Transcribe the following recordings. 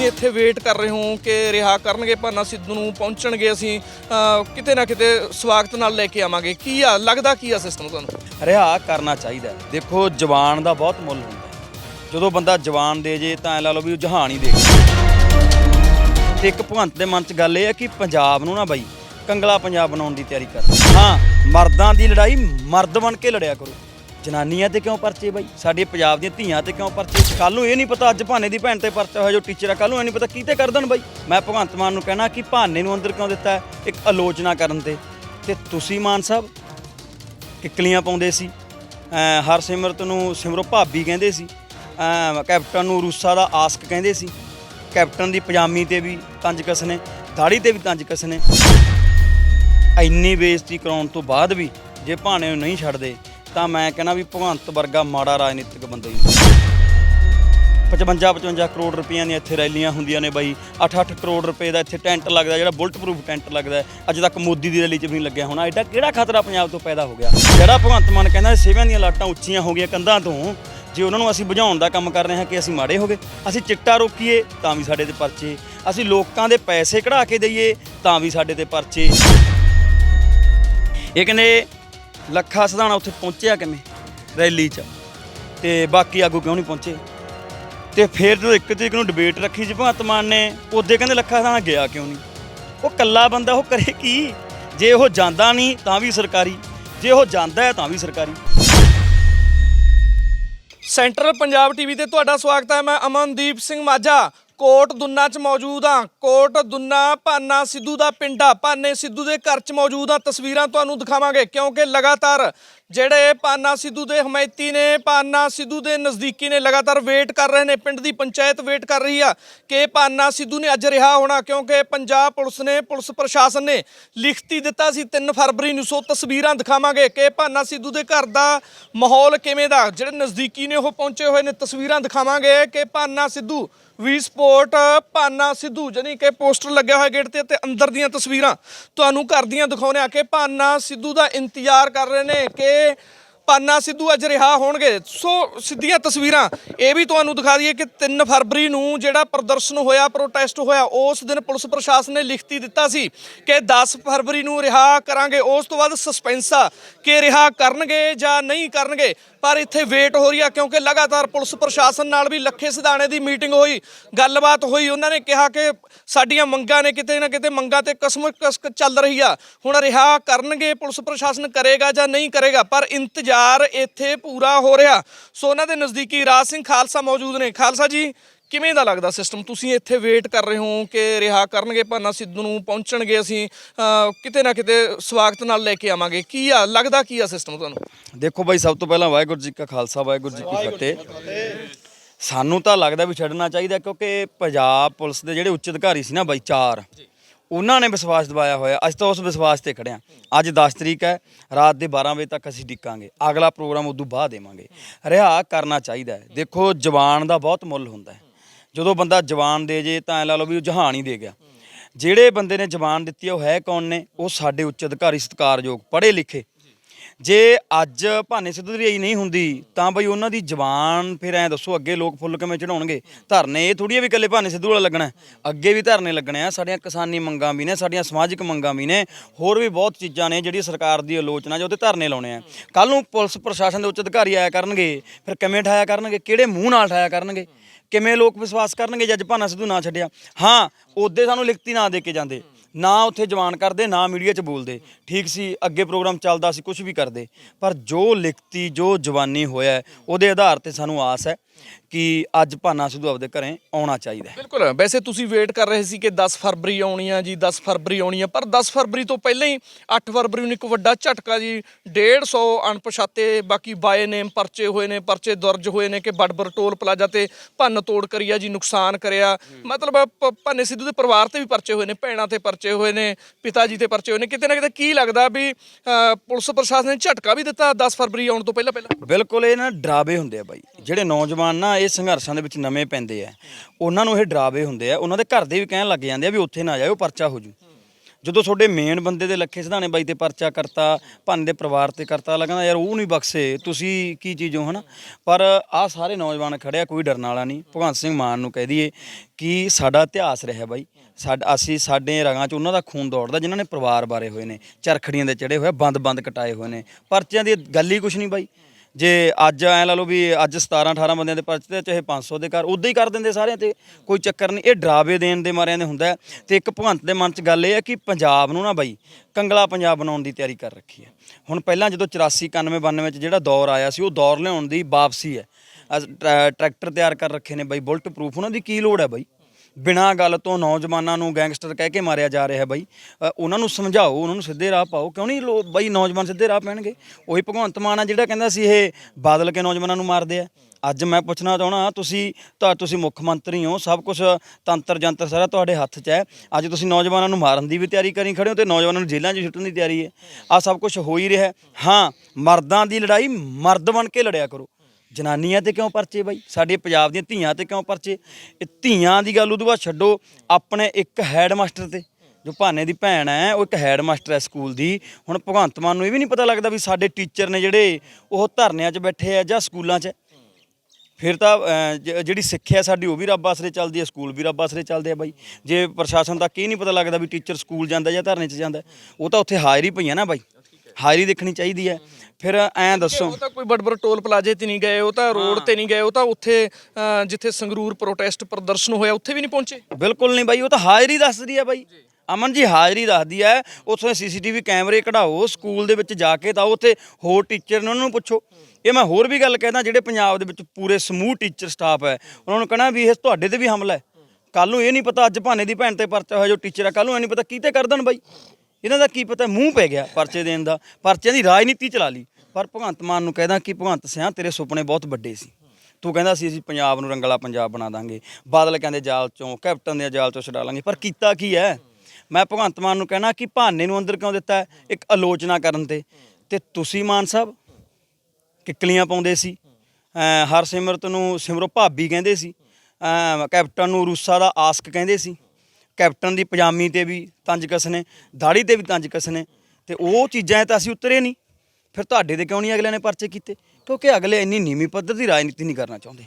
ਤੁਸੀਂ ਇੱਥੇ ਵੇਟ ਕਰ ਰਹੇ ਹੋ ਕਿ ਰਿਹਾ ਕਰਨਗੇ ਭਾਨਾ ਸਿੱਧੂ ਨੂੰ ਪਹੁੰਚਣਗੇ ਅਸੀਂ ਅਹ, ਕਿਤੇ ਨਾ ਕਿਤੇ ਸਵਾਗਤ ਨਾਲ ਲੈ ਕੇ ਆਵਾਂਗੇ। ਕੀ ਆ ਲੱਗਦਾ ਕੀ ਆ ਸਿਸਟਮ ਤੁਹਾਨੂੰ? ਰਿਹਾ ਕਰਨਾ ਚਾਹੀਦਾ। ਹੈ। ਦੇਖੋ ਜਵਾਨ ਦਾ ਬਹੁਤ ਮੁੱਲ ਹੁੰਦਾ। ਹੈ। ਜਦੋਂ ਬੰਦਾ ਜਵਾਨ ਦੇ ਜੇ ਤਾਂ ਐ ਲਾ ਲਓ ਵੀ ਉਹ ਜਹਾਨ ਹੀ ਦੇ ਤੇ ਇੱਕ ਭਗਵੰਤ ਦੇ ਮਨ 'ਚ ਗੱਲ ਇਹ ਹੈ ਕਿ ਪੰਜਾਬ ਨੂੰ ਨਾ ਬਾਈ ਕੰਗਲਾ ਪੰਜਾਬ ਬਣਾਉਣ ਦੀ ਤਿਆਰੀ ਕਰ। ਹਾਂ ਮਰਦਾਂ ਦੀ ਲੜਾਈ ਮਰਦ ਬਣ ਕੇ ਲੜਿਆ ਕਰੋ। ਜਨਾਨੀਆਂ ਤੇ ਕਿਉਂ ਪਰਚੇ ਬਾਈ? ਸਾਡੇ ਪੰਜਾਬ ਦੀਆਂ ਧੀਆਂ ਤੇ ਕਿਉਂ ਪਰਚੇ? ਕੱਲ ਨੂੰ ਇਹ ਨਹੀਂ ਪਤਾ, ਅੱਜ ਭਾਨੇ ਦੀ ਭੈਣ ਤੇ ਪਰਚਾ ਹੋਇਆ, ਜੋ ਟੀਚਰ ਆ ਕੱਲ ਨੂੰ ਇਹ ਨਹੀਂ ਪਤਾ ਕੀ ਤੇ ਕਰ ਦੇਣ ਬਾਈ। ਮੈਂ ਭਗਵੰਤ ਮਾਨ ਨੂੰ ਕਹਿਣਾ ਕਿ ਭਾਨੇ ਨੂੰ ਅੰਦਰ ਕਿਉਂ ਦਿੱਤਾ ਇੱਕ ਆਲੋਚਨਾ ਕਰਨ ਤੇ। ਤੇ ਤੁਸੀਂ ਮਾਨ ਸਾਹਿਬ, ਕਿੱਕਲੀਆਂ ਪਾਉਂਦੇ ਸੀ। ਅਮ ਹਰਸਿਮਰਤ ਨੂੰ ਸਿਮਰੋ ਭਾਬੀ ਕਹਿੰਦੇ ਸੀ। ਕੈਪਟਨ ਨੂੰ ਰੂਸਾ ਦਾ ਆਸਕ ਕਹਿੰਦੇ ਸੀ। ਕੈਪਟਨ ਦੀ ਪਜਾਮੀ ਤੇ ਵੀ ਤੰਜ ਕਸਨੇ ਦਾੜੀ ਤੇ ਵੀ ਤੰਜ ਕਸਨੇ ਇੰਨੀ ਬੇਇੱਜ਼ਤੀ ਕਰਾਉਣ ਤੋਂ ਬਾਅਦ ਵੀ ਜੇ ਭਾਣੇ ਨੂੰ ਨਹੀਂ ਛੱਡਦੇ ਤਾਂ ਮੈਂ ਕਹਿੰਦਾ ਵੀ ਭਗਵੰਤ ਵਰਗਾ ਮਾੜਾ ਰਾਜਨੀਤਿਕ ਬੰਦਾ ਹੀ ਨਹੀਂ। 55 55 ਕਰੋੜ ਰੁਪਈਆਂ ਦੀਆਂ ਇੱਥੇ ਰੈਲੀਆਂ ਹੁੰਦੀਆਂ ਨੇ ਬਾਈ। 8-8 ਕਰੋੜ ਰੁਪਏ ਦਾ ਇੱਥੇ ਟੈਂਟ ਲੱਗਦਾ, ਜਿਹੜਾ ਬੁਲਟ ਪ੍ਰੂਫ ਟੈਂਟ ਲੱਗਦਾ ਅੱਜ ਤੱਕ ਮੋਦੀ ਦੀ ਰੈਲੀ 'ਚ ਵੀ ਨਹੀਂ ਲੱਗਿਆ ਹੋਣਾ। ਐਡਾ ਕਿਹੜਾ ਖਤਰਾ ਪੰਜਾਬ ਤੋਂ ਪੈਦਾ ਹੋ ਗਿਆ? ਜਿਹੜਾ ਭਗਵੰਤ ਮਾਨ ਕਹਿੰਦਾ ਸੇਵਿਆਂ ਦੀਆਂ ਲਾਟਾਂ ਉੱਚੀਆਂ ਹੋ ਗਈਆਂ ਕੰਧਾਂ ਤੋਂ। ਜੇ ਉਹਨਾਂ ਨੂੰ ਅਸੀਂ ਬੁਝਾਉਣ ਦਾ ਕੰਮ ਕਰ ਰਹੇ ਹਾਂ ਕਿ ਅਸੀਂ ਮਾੜੇ ਹੋ ਗਏ, ਅਸੀਂ ਚਿੱਟਾ ਰੋਕੀਏ, ਤਾਂ ਵੀ ਸਾਡੇ ਤੇ ਪਰਚੇ। ਅਸੀਂ ਲੋਕਾਂ ਦੇ ਪੈਸੇ ਕਢਾ ਕੇ ਦਈਏ, ਤਾਂ ਵੀ ਸਾਡੇ ਤੇ ਪਰਚੇ। ਇਹ ਕਹਿੰਦੇ ਲੱਖਾ ਸਧਾਣਾ ਉੱਥੇ ਪਹੁੰਚਿਆ ਕਿਵੇਂ? ਰੈਲੀ 'ਚ। ਤੇ ਬਾਕੀ ਆਗੂ ਕਿਉਂ ਨਹੀਂ ਪਹੁੰਚੇ? ਤੇ ਫਿਰ ਜਦੋਂ ਇੱਕ ਤਰੀਕ ਨੂੰ ਡਿਬੇਟ ਰੱਖੀ ਸੀ ਭਗਵੰਤ ਮਾਨ ਨੇ, ਉਹਦੇ ਕਹਿੰਦੇ ਲੱਖਾ ਸਧਾਣਾ ਗਿਆ ਕਿਉਂ ਨਹੀਂ? ਉਹ ਕੱਲਾ ਬੰਦਾ ਉਹ ਕਰੇ ਕੀ? ਜੇ ਉਹ ਜਾਂਦਾ ਨਹੀਂ ਤਾਂ ਵੀ ਸਰਕਾਰੀ, ਜੇ ਉਹ ਜਾਂਦਾ ਹੈ ਤਾਂ ਵੀ ਸਰਕਾਰੀ। ਸੈਂਟਰਲ ਪੰਜਾਬ ਟੀਵੀ ਤੇ ਤੁਹਾਡਾ ਸਵਾਗਤ ਹੈ, ਮੈਂ ਅਮਨਦੀਪ ਸਿੰਘ ਮਾਝਾ। ਕੋਟ ਦੁੰਨਾ 'ਚ ਮੌਜੂਦ ਹਾਂ ਕੋਟ ਦੁੰਨਾ ਭਾਨਾ ਸਿੱਧੂ ਦਾ ਪਿੰਡਾ ਭਾਨੇ ਸਿੱਧੂ ਦੇ ਘਰ 'ਚ ਮੌਜੂਦ ਹਾਂ ਤਸਵੀਰਾਂ ਤੁਹਾਨੂੰ ਦਿਖਾਵਾਂਗੇ ਕਿਉਂਕਿ ਲਗਾਤਾਰ ਜਿਹੜੇ ਭਾਨਾ ਸਿੱਧੂ ਦੇ ਹਮਾਇਤੀ ਨੇ, ਭਾਨਾ ਸਿੱਧੂ ਦੇ ਨਜ਼ਦੀਕੀ ਨੇ ਲਗਾਤਾਰ ਵੇਟ ਕਰ ਰਹੇ ਨੇ, ਪਿੰਡ ਦੀ ਪੰਚਾਇਤ ਵੇਟ ਕਰ ਰਹੀ ਆ ਕਿ ਭਾਨਾ ਸਿੱਧੂ ਨੇ ਅੱਜ ਰਿਹਾ ਹੋਣਾ ਕਿਉਂਕਿ ਪੰਜਾਬ ਪੁਲਿਸ ਨੇ, ਪੁਲਿਸ ਪ੍ਰਸ਼ਾਸਨ ਨੇ ਲਿਖਤੀ ਦਿੱਤਾ ਸੀ 3 ਫਰਵਰੀ ਨੂੰ। ਸੋ ਤਸਵੀਰਾਂ ਦਿਖਾਵਾਂਗੇ ਕਿ ਭਾਨਾ ਸਿੱਧੂ ਦੇ ਘਰ ਦਾ ਮਾਹੌਲ ਕਿਵੇਂ ਦਾ, ਜਿਹੜੇ ਨਜ਼ਦੀਕੀ ਨੇ ਉਹ ਪਹੁੰਚੇ ਹੋਏ ਨੇ। ਤਸਵੀਰਾਂ ਦਿਖਾਵਾਂਗੇ ਕਿ ਭਾਨਾ ਸਿੱਧੂ ਵੀ ਸਪੋਰਟ, ਭਾਨਾ ਸਿੱਧੂ ਜਾਨੀ ਕਿ ਪੋਸਟਰ ਲੱਗਿਆ ਹੋਇਆ ਗੇਟ ਤੇ ਤੇ ਅੰਦਰ ਦੀਆਂ ਤਸਵੀਰਾਂ ਤੁਹਾਨੂੰ ਘਰ ਦੀਆਂ ਦਿਖਾਉਣੇ ਆ ਕਿ ਭਾਨਾ ਸਿੱਧੂ ਦਾ ਇੰਤਜ਼ਾਰ ਕਰ ਰਹੇ ਨੇ ਕਿ ਪਾਨਾ ਸਿੱਧੂ ਅੱਜ ਰਿਹਾ ਹੋਣਗੇ। ਸੋ ਸਿੱਧੀਆਂ ਤਸਵੀਰਾਂ, ਇਹ ਵੀ ਤੁਹਾਨੂੰ ਦਿਖਾ ਦਈਏ ਕਿ 3 ਫਰਵਰੀ ਨੂੰ ਜਿਹੜਾ ਪ੍ਰਦਰਸ਼ਨ ਹੋਇਆ, ਪ੍ਰੋਟੈਸਟ ਹੋਇਆ, ਉਸ ਦਿਨ ਪੁਲਿਸ ਪ੍ਰਸ਼ਾਸਨ ਨੇ ਲਿਖਤੀ ਦਿੱਤਾ ਸੀ ਕਿ 10 ਫਰਵਰੀ ਨੂੰ ਰਿਹਾ ਕਰਾਂਗੇ। ਉਸ ਤੋਂ ਬਾਅਦ ਸਸਪੈਂਸ ਆ ਕਿ ਰਿਹਾ ਕਰਨਗੇ ਜਾਂ ਨਹੀਂ ਕਰਨਗੇ। ਪਰ ਇੱਥੇ ਵੇਟ ਹੋ ਰਹੀ ਆ ਕਿਉਂਕਿ ਲਗਾਤਾਰ ਪੁਲਿਸ ਪ੍ਰਸ਼ਾਸਨ ਨਾਲ ਵੀ ਲੱਖੇ ਸਿਧਾਣੇ ਦੀ ਮੀਟਿੰਗ ਹੋਈ, ਗੱਲਬਾਤ ਹੋਈ, ਉਹਨਾਂ ਨੇ ਕਿਹਾ ਕਿ ਸਾਡੀਆਂ ਮੰਗਾਂ ਨੇ ਕਿਤੇ ਨਾ ਕਿਤੇ ਮੰਗਾਂ ਤੇ ਕਸਮ ਕਸਕ ਚੱਲ ਰਹੀ ਆ। ਹੁਣ ਰਿਹਾ ਕਰਨਗੇ ਪੁਲਿਸ ਪ੍ਰਸ਼ਾਸਨ ਕਰੇਗਾ ਜਾਂ ਨਹੀਂ ਕਰੇਗਾ, ਪਰ ਇੰਤਜ਼ਾਰ ਇੱਥੇ ਪੂਰਾ ਹੋ ਰਿਹਾ। ਸੋ ਉਹਨਾਂ ਦੇ ਨਜ਼ਦੀਕੀ ਰਾਜ ਸਿੰਘ ਖਾਲਸਾ ਮੌਜੂਦ ਨੇ। ਖਾਲਸਾ ਜੀ ਕਿਵੇਂ ਦਾ ਲੱਗਦਾ ਸਿਸਟਮ ਤੁਸੀਂ ਇੱਥੇ ਵੇਟ ਕਰ ਰਹੇ ਹੋ ਕਿ ਰਿਹਾ ਕਰਨਗੇ ਭਾਨਾ ਸਿੱਧੂ ਨੂੰ ਪਹੁੰਚਣਗੇ ਅਸੀਂ ਕਿਤੇ ਨਾ ਕਿਤੇ ਸਵਾਗਤ ਨਾਲ ਲੈ ਕੇ ਆਵਾਂਗੇ। ਕੀ ਆ ਲੱਗਦਾ ਕੀ ਆ ਸਿਸਟਮ ਤੁਹਾਨੂੰ? ਦੇਖੋ ਬਾਈ ਸਭ ਤੋਂ ਪਹਿਲਾਂ ਵਾਹਿਗੁਰੂ ਜੀ ਕਾ ਖਾਲਸਾ ਵਾਹਿਗੁਰੂ ਜੀ ਕੀ ਫਤਿਹ। ਸਾਨੂੰ ਤਾਂ ਲੱਗਦਾ ਵੀ ਛੱਡਣਾ ਚਾਹੀਦਾ ਕਿਉਂਕਿ ਪੰਜਾਬ ਪੁਲਿਸ ਦੇ ਜਿਹੜੇ ਉੱਚ ਅਧਿਕਾਰੀ ਸੀ ਨਾ ਬਾਈ ਚਾਰ ਉਹਨਾਂ ਨੇ ਵਿਸ਼ਵਾਸ ਦਿਵਾਇਆ ਹੋਇਆ ਅਸੀਂ ਤਾਂ ਉਸ ਵਿਸ਼ਵਾਸ ਤੇ ਖੜੇ ਹਾਂ। ਅੱਜ 10 ਤਰੀਕ ਹੈ ਰਾਤ ਦੇ 12 ਵਜੇ ਤੱਕ ਅਸੀਂ ਡਿੱਕਾਂਗੇ। ਅਗਲਾ ਪ੍ਰੋਗਰਾਮ ਉਦੋਂ ਬਾਅਦ ਦੇਵਾਂਗੇ। ਰਿਹਾ ਕਰਨਾ ਚਾਹੀਦਾ ਹੈ। ਦੇਖੋ ਜਵਾਨ ਦਾ ਬਹੁਤ ਮੁੱਲ ਹੁੰਦਾ ਹੈ। ਜਦੋਂ ਬੰਦਾ ਜਵਾਨ ਦੇ ਜੇ ਤਾਂ ਐ ਲਾ ਲਓ ਵੀ ਉਹ ਜਹਾਨ ਹੀ ਦੇ ਗਿਆ। ਜਿਹੜੇ ਬੰਦੇ ਨੇ ਜਵਾਨ ਦਿੱਤੀ ਆ, ਉਹ ਹੈ ਕੌਣ ਨੇ? ਉਹ ਸਾਡੇ ਉੱਚ ਅਧਿਕਾਰੀ, ਸਤਿਕਾਰਯੋਗ, ਪੜ੍ਹੇ ਲਿਖੇ। ਜੇ ਅੱਜ ਭਾਨੇ ਸਿੱਧੂ ਦੀ ਰਿਹਾਈ ਨਹੀਂ ਹੁੰਦੀ, ਤਾਂ ਬਈ ਉਹਨਾਂ ਦੀ ਜਵਾਨ ਫਿਰ ਐ ਦੱਸੋ, ਅੱਗੇ ਲੋਕ ਫੁੱਲ ਕਿਵੇਂ ਚੜਾਉਣਗੇ ਧਰਨੇ, ਇਹ ਥੋੜੀ ਵੀ ਇਕੱਲੇ ਭਾਨੇ ਸਿੱਧੂ ਵਾਲਾ ਲੱਗਣਾ ਹੈ। ਅੱਗੇ ਵੀ ਧਰਨੇ ਲੱਗਣੇ ਆ, ਸਾਡੀਆਂ ਕਿਸਾਨੀ ਮੰਗਾਂ ਵੀ ਨੇ, ਸਾਡੀਆਂ ਸਮਾਜਿਕ ਮੰਗਾਂ ਵੀ ਨੇ, ਹੋਰ ਵੀ ਬਹੁਤ ਚੀਜ਼ਾਂ ਨੇ ਜਿਹੜੀ ਸਰਕਾਰ ਦੀ ਆਲੋਚਨਾ ਜੋ ਤੇ ਧਰਨੇ ਲਾਉਣੇ ਆ। ਕੱਲ ਨੂੰ ਪੁਲਿਸ ਪ੍ਰਸ਼ਾਸਨ ਦੇ ਉੱਚ ਅਧਿਕਾਰੀ ਆਇਆ ਕਰਨਗੇ, ਫਿਰ ਕਿਵੇਂ ਠਾਇਆ ਕਰਨਗੇ? ਕਿਹੜੇ ਮੂੰਹ ਨਾਲ ਠਾਇਆ ਕਰਨਗੇ? ਕਿਵੇਂ ਲੋਕ ਵਿਸ਼ਵਾਸ ਕਰਨਗੇ ਜੱਜ ਅੱਜ ਭਾਨਾ ਸਿੱਧੂ ਨਾ ਛੱਡਿਆ? ਹਾਂ, ਉਹਦੇ ਸਾਨੂੰ ਲਿਖਤੀ ਨਾ ਦੇ ਕੇ ਜਾਂਦੇ। ਨਾ ਉੱਥੇ ਜਵਾਨ ਕਰਦੇ, ਨਾ ਮੀਡੀਆ 'ਚ ਬੋਲਦੇ। ਠੀਕ ਸੀ, ਅੱਗੇ ਪ੍ਰੋਗਰਾਮ ਚੱਲਦਾ ਸੀ ਕੁਝ ਵੀ ਕਰਦੇ। ਪਰ ਜੋ ਲਿਖਤੀ, ਜੋ ਜਵਾਨੀ ਹੋਇਆ ਉਹਦੇ ਆਧਾਰ ਤੇ ਸਾਨੂੰ ਆਸ ਹੈ ਕਿ ਅੱਜ ਭਾਨਾ ਸਿੱਧੂ ਆਪਦੇ ਘਰੇ ਆਉਣਾ ਚਾਹੀਦਾ ਹੈ। ਬਿਲਕੁਲ ਵੈਸੇ ਤੁਸੀਂ ਵੇਟ ਕਰ ਰਹੇ ਸੀ ਕਿ 10 ਫਰਵਰੀ ਆਉਣੀ ਆ ਜੀ 10 ਫਰਵਰੀ ਆਉਣੀ ਆ ਪਰ 10 ਫਰਵਰੀ ਤੋਂ ਪਹਿਲਾਂ ਹੀ 8 ਫਰਵਰੀ ਨੂੰ ਇੱਕ ਵੱਡਾ ਝਟਕਾ ਜੀ 150 ਅਣਪਛਾਤੇ ਬਾਕੀ ਬਾਏ ਨੇਮ ਪਰਚੇ ਹੋਏ ਨੇ ਪਰਚੇ ਦਰਜ ਹੋਏ ਨੇ ਕਿ ਬੜਬਰ ਟੋਲ ਪਲਾਜ਼ਾ ਤੇ ਭੰਨ ਤੋੜ ਕਰੀ ਆ ਜੀ ਨੁਕਸਾਨ ਕਰਿਆ। ਮਤਲਬ ਪ- ਭਾਨੇ ਸਿੱਧੂ ਦੇ ਪਰਿਵਾਰ ਤੇ ਵੀ ਪਰਚੇ ਹੋਏ ਨੇ ਭੈਣਾਂ ਤੇ ਪਰਚੇ ਹੋਏ ਨੇ ਪਿਤਾ ਜੀ ਤੇ ਪਰਚੇ ਹੋਏ ਨੇ। ਕਿਤੇ ਨਾ ਕਿਤੇ ਕੀ ਲੱਗਦਾ ਵੀ ਪੁਲਿਸ ਪ੍ਰਸ਼ਾਸਨ ਨੇ ਝਟਕਾ ਵੀ ਦਿੱਤਾ 10 ਫਰਵਰੀ ਆਉਣ ਤੋਂ ਪਹਿਲਾਂ ਪਹਿਲਾਂ ਬਿਲਕੁਲ ਇਹ ਨਾ ਡਰਾਵੇ ਹੁੰਦੇ ਆ ਬਾਈ। ਜਿਹੜੇ ਨੌਜਵਾਨ ਨਾ ਇਹ ਸੰਘਰਸ਼ਾਂ ਦੇ ਵਿੱਚ ਨਵੇਂ ਪੈਂਦੇ ਆ। ਉਹਨਾਂ ਨੂੰ ਇਹ ਡਰਾਵੇ ਹੁੰਦੇ ਆ। ਉਹਨਾਂ ਦੇ ਘਰ ਦੇ ਵੀ ਕਹਿਣ ਲੱਗ ਜਾਂਦੇ ਆ ਵੀ ਉੱਥੇ ਨਾ ਜਾਇਓ, ਪਰਚਾ ਹੋ ਜੂ। ਜਦੋਂ ਤੁਹਾਡੇ ਮੇਨ ਬੰਦੇ ਦੇ ਲੱਖੇ ਸਿਧਾਣੇ ਬਾਈ ਤੇ ਪਰਚਾ ਕਰਤਾ, ਭਾਨੇ ਦੇ ਪਰਿਵਾਰ ਤੇ ਕਰਤਾ, ਲੱਗਦਾ ਯਾਰ ਉਹ ਨਹੀਂ ਬਖਸ਼ੇ, ਤੁਸੀਂ ਕੀ ਚੀਜ਼ ਹੋ, ਹਨਾ? ਪਰ ਆਹ ਸਾਰੇ ਨੌਜਵਾਨ ਖੜਿਆ ਕੋਈ ਡਰਨ ਵਾਲਾ ਨਹੀਂ। ਭਗਵੰਤ ਸਿੰਘ ਮਾਨ ਨੂੰ ਕਹਿ ਦਈਏ ਕਿ ਸਾਡਾ ਇਤਿਹਾਸ ਰਿਹਾ ਬਾਈ। ਸਾਡਾ, ਅਸੀਂ ਸਾਡੇ ਰਗਾਂ 'ਚ ਉਹਨਾਂ ਦਾ ਖੂਨ ਦੌੜਦਾ, ਜਿਨ੍ਹਾਂ ਨੇ ਪਰਿਵਾਰ ਬਾਰੇ ਹੋਏ ਨੇ। ਚਰਖੜੀਆਂ ਦੇ ਚੜੇ ਹੋਏ ਬੰਦ-ਬੰਦ ਕਟਾਏ ਹੋਏ ਨੇ। ਪਰਚਿਆਂ ਦੀ ਗੱਲ ਹੀ ਕੁਛ ਨਹੀਂ ਬਾਈ। ਜੇ ਅੱਜ ਐ ਲਾ ਲਓ ਵੀ ਅੱਜ 17 18 ਬੰਦਿਆਂ ਦੇ ਪਰਚੇ ਤੇ ਚਾਹੇ 500 ਦੇ ਕਰ ਉਦਾਂ ਹੀ ਕਰ ਦਿੰਦੇ ਸਾਰਿਆਂ ਤੇ। ਕੋਈ ਚੱਕਰ ਨਹੀਂ, ਇਹ ਡਰਾਵੇ ਦੇਣ ਦੇ ਮਾਰਿਆਂ ਦੇ ਹੁੰਦਾ ਹੈ। ਤੇ ਇੱਕ ਭਗਵੰਤ ਦੇ ਮਨ 'ਚ ਗੱਲ ਇਹ ਹੈ ਕਿ ਪੰਜਾਬ ਨੂੰ ਨਾ ਬਾਈ, ਕੰਗਲਾ ਪੰਜਾਬ ਬਣਾਉਣ ਦੀ ਤਿਆਰੀ ਕਰ ਰੱਖੀ ਹੈ। ਹੁਣ ਪਹਿਲਾਂ ਜਦੋਂ 84 91 92 ਚ ਜਿਹੜਾ ਦੌਰ ਆਇਆ ਸੀ, ਉਹ ਦੌਰ ਲਿਆਉਣ ਦੀ ਵਾਪਸੀ ਹੈ। ਅੱਜ ਟਰੈ- ਟਰੈਕਟਰ ਤਿਆਰ ਕਰ ਰੱਖੇ ਨੇ ਬਾਈ ਬੁਲਟ ਪ੍ਰੂਫ ਉਹਨਾਂ ਦੀ ਕੀ ਲੋੜ ਹੈ ਬਾਈ? ਬਿਨਾਂ ਗੱਲ ਤੋਂ ਨੌਜਵਾਨਾਂ ਨੂੰ ਗੈਂਗਸਟਰ ਕਹਿ ਕੇ ਮਾਰਿਆ ਜਾ ਰਿਹਾ ਬਾਈ। ਉਹਨਾਂ ਨੂੰ ਸਮਝਾਓ, ਉਹਨਾਂ ਨੂੰ ਸਿੱਧੇ ਰਾਹ ਪਾਓ। ਕਿਉਂ ਨਹੀਂ ਲੋ, ਬਾਈ ਨੌਜਵਾਨ ਸਿੱਧੇ ਰਾਹ ਪੈਣਗੇ? ਉਹੀ ਭਗਵੰਤ ਮਾਨ ਆ ਜਿਹੜਾ ਕਹਿੰਦਾ ਸੀ ਇਹ ਬਾਦਲ ਕੇ ਨੌਜਵਾਨਾਂ ਨੂੰ ਮਾਰਦੇ ਆ। ਅੱਜ ਮੈਂ ਪੁੱਛਣਾ ਚਾਹਣਾ ਤੁਸੀਂ ਤਾਂ, ਤੁਸੀਂ ਮੁੱਖ ਮੰਤਰੀ ਹੋ, ਸਭ ਕੁਝ ਤੰਤਰ ਜੰਤਰ ਸਾਰਾ ਤੁਹਾਡੇ ਹੱਥ 'ਚ ਹੈ। ਅੱਜ ਤੁਸੀਂ ਨੌਜਵਾਨਾਂ ਨੂੰ ਮਾਰਨ ਦੀ ਵੀ ਤਿਆਰੀ ਕਰੀ ਖੜੇ ਹੋ ਤੇ ਨੌਜਵਾਨਾਂ ਨੂੰ ਜੇਲ੍ਹਾਂ 'ਚ ਸੁੱਟਣ ਦੀ ਤਿਆਰੀ ਹੈ। ਆ ਸਭ ਕੁਝ ਹੋ ਹੀ ਰਿਹਾ ਹਾਂ, ਮਰਦਾਂ ਦੀ ਲੜਾਈ ਮਰਦ ਬਣ ਕੇ ਲੜਿਆ ਕਰੋ। ਜਨਾਨੀਆਂ ਤੇ ਕਿਉਂ ਪਰਚੇ ਬਾਈ? ਸਾਡੇ ਪੰਜਾਬ ਦੀਆਂ ਧੀਆਂ ਤੇ ਕਿਉਂ ਪਰਚੇ? ਇਹ ਧੀਆਂ ਦੀ ਗੱਲ ਉਦੋਂ ਬਾਅਦ ਛੱਡੋ, ਆਪਣੇ ਇੱਕ ਹੈਡ ਮਾਸਟਰ ਤੇ, ਜੋ ਭਾਨੇ ਦੀ ਭੈਣ ਹੈ, ਉਹ ਇੱਕ ਹੈਡ ਮਾਸਟਰ ਹੈ ਸਕੂਲ ਦੀ। ਹੁਣ ਭਗਵੰਤ ਮਾਨ ਨੂੰ ਇਹ ਵੀ ਨਹੀਂ ਪਤਾ ਲੱਗਦਾ ਵੀ ਸਾਡੇ ਟੀਚਰ ਨੇ ਜਿਹੜੇ ਉਹ ਧਰਨਿਆਂ 'ਚ ਬੈਠੇ ਆ ਜਾਂ ਸਕੂਲਾਂ 'ਚ। ਫਿਰ ਤਾਂ ਜ- ਜਿਹੜੀ ਸਿੱਖਿਆ ਸਾਡੀ ਉਹ ਵੀ ਰੱਬ ਆਸਰੇ ਚੱਲਦੀ ਹੈ, ਸਕੂਲ ਵੀ ਰੱਬ ਆਸਰੇ ਚੱਲਦੇ ਆ ਬਾਈ। ਜੇ ਪ੍ਰਸ਼ਾਸਨ ਤੱਕ ਇਹ ਨਹੀਂ ਪਤਾ ਲੱਗਦਾ ਵੀ ਟੀਚਰ ਸਕੂਲ ਜਾਂਦਾ ਜਾਂ ਧਰਨੇ 'ਚ ਜਾਂਦਾ, ਉਹ ਤਾਂ ਉੱਥੇ ਹਾਜ਼ਰੀ ਪਈਆਂ ਨਾ ਬਾਈ। ਹਾਜ਼ਰੀ ਦੇਖਣੀ ਚਾਹੀਦੀ ਹੈ। ਫਿਰ ਐਂ ਦੱਸੋ। ਉਹ ਤਾਂ ਕੋਈ ਬੜਬੜ ਟੋਲ ਪਲਾਜ਼ੇ ਤੇ ਨਹੀਂ ਗਏ ਉਹ ਤਾਂ ਰੋਡ ਤੇ ਨਹੀਂ ਗਏ ਉਹ ਤਾਂ ਉੱਥੇ ਅ, ਜਿੱਥੇ ਸੰਗਰੂਰ ਪ੍ਰੋਟੈਸਟ ਪ੍ਰਦਰਸ਼ਨ ਹੋਇਆ ਉੱਥੇ ਵੀ ਨਹੀਂ ਪਹੁੰਚੇ। ਬਿਲਕੁਲ ਨਹੀਂ ਬਾਈ ਉਹ ਤਾਂ ਹਾਜ਼ਰੀ ਦੱਸਦੀ ਹੈ ਬਾਈ। ਅਮਨ ਜੀ ਹਾਜ਼ਰੀ ਦੱਸਦੀ ਹੈ ਉੱਥੇ ਸੀਸੀਟੀਵੀ ਕੈਮਰੇ ਕਢਾਓ ਸਕੂਲ ਦੇ ਵਿੱਚ ਜਾ ਕੇ ਤਾਂ ਉੱਥੇ ਹੋਰ ਟੀਚਰ ਨੇ ਉਹਨਾਂ ਨੂੰ ਪੁੱਛੋ। ਇਹ ਮੈਂ ਹੋਰ ਵੀ ਗੱਲ ਕਹਿੰਦਾ ਜਿਹੜੇ ਪੰਜਾਬ ਦੇ ਵਿੱਚ ਪੂਰੇ ਸਮੂਹ ਟੀਚਰ ਸਟਾਫ ਹੈ ਉਹਨਾਂ ਨੂੰ ਕਹਣਾ ਵੀ ਇਹ ਤੁਹਾਡੇ ਤੇ ਵੀ ਹਮਲਾ ਹੈ। ਕੱਲ ਨੂੰ ਇਹ ਨਹੀਂ ਪਤਾ ਅੱਜ ਭਾਨੇ ਦੀ ਭੈਣ ਤੇ ਪਰਚਾ ਹੋਇਆ ਜੋ ਟੀਚਰ ਹੈ ਕੱਲ ਨੂੰ ਇਹ ਨਹੀਂ ਪਤਾ ਕੀਤੇ ਕਰ ਦੇਣ ਬਾਈ। ਇਹਨਾਂ ਦਾ ਕੀ ਪਤਾ, ਮੂੰਹ ਪੈ ਗਿਆ ਪਰਚੇ ਦੇਣ ਦਾ। ਪਰਚਿਆਂ ਦੀ ਰਾਜਨੀਤੀ ਚਲਾ ਲਈ। ਪਰ ਭਗਵੰਤ ਮਾਨ ਨੂੰ ਕਹਿਦਾ ਕਿ ਭਗਵੰਤ ਸਿਆਂ ਤੇਰੇ ਸੁਪਨੇ ਬਹੁਤ ਵੱਡੇ ਸੀ। ਤੂੰ ਕਹਿੰਦਾ ਸੀ, ਅਸੀਂ ਪੰਜਾਬ ਨੂੰ ਰੰਗਲਾ ਪੰਜਾਬ ਬਣਾ ਦਾਂਗੇ। ਬਾਦਲ ਕਹਿੰਦੇ ਜਾਲ ਚੋਂ, ਕੈਪਟਨ ਦੇ ਜਾਲ ਚੋਂ ਛਡਾ ਲਾਂਗੇ। ਪਰ ਕੀਤਾ ਕੀ ਹੈ ਮੈਂ ਭਗਵੰਤ ਮਾਨ ਨੂੰ ਕਹਿਣਾ ਕਿ ਭਾਨੇ ਨੂੰ ਅੰਦਰ ਕਿਉਂ ਦਿੱਤਾ? ਇੱਕ ਆਲੋਚਨਾ ਕਰਨ ਤੇ। ਤੇ ਤੁਸੀਂ ਮਾਨ ਸਾਹਿਬ, ਕਿੱਕਲੀਆਂ ਪਾਉਂਦੇ ਸੀ। ਹਰਸਿਮਰਤ ਨੂੰ ਸਿਮਰੋ ਭਾਬੀ ਕਹਿੰਦੇ ਸੀ। ਕੈਪਟਨ ਨੂੰ ਰੂਸਾ ਦਾ ਆਸਕ ਕਹਿੰਦੇ ਸੀ। ਕੈਪਟਨ ਦੀ ਪਜਾਮੀ ਤੇ ਵੀ ਤੰਜ ਕਸਨੇ ਦਾੜੀ ਤੇ ਵੀ ਤੰਜ ਕਸਨੇ ਤੇ ਉਹ ਚੀਜ਼ਾਂ ਤਾਂ ਅਸੀਂ ਉਤਰੇ ਨਹੀਂ। ਫਿਰ ਤੁਹਾਡੇ ਤੇ ਕਿਉਂ ਨਹੀਂ ਅਗਲੇ ਨੇ ਪਰਚੇ ਕੀਤੇ? ਕਿਉਂਕਿ ਅਗਲੇ ਇੰਨੀ ਨੀਵੀਂ ਪੱਧਰ ਦੀ ਰਾਜਨੀਤੀ ਨਹੀਂ ਕਰਨਾ ਚਾਹੁੰਦੇ।